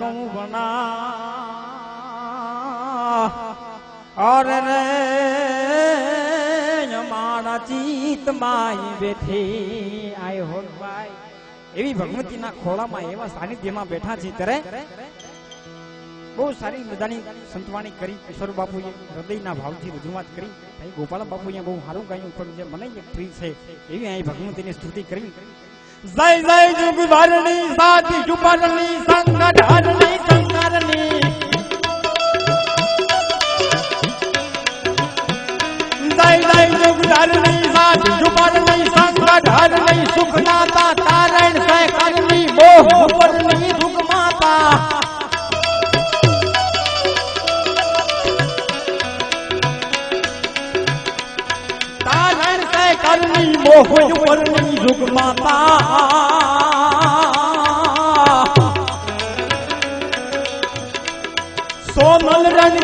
કહું બના. ઓર રે મારા ચિત્તમાં બેઠી. આય હો ભાઈ. એવી ભગવતીના ખોળામાં, એવા સાનિધ્યમાં બેઠા છે ત્યારે બહુ સારી મજાની સંતવાણી કરી કિશોર બાપુએ હૃદયના ભાવથી રજૂઆત કરી. ભાઈ ગોપાલ બાપુ અહીંયા બહુ સારું ગાયું, પણ જે મને એક પ્રિય છે, એવી અહીં ભગવતીની સ્તુતિ કરી. જય જય જુગવારની સાથી જુગવારની સંકટ હરની સંકરની જય જય જુગવારની સાથી જુગવારની સંકટ હરની સુખ નાતા તારણ સે કરની મોહ ઉપરની દુઃખ માતા તારણ સે કરની મોહ ઉપરની દુઃખ માતા सोनल रन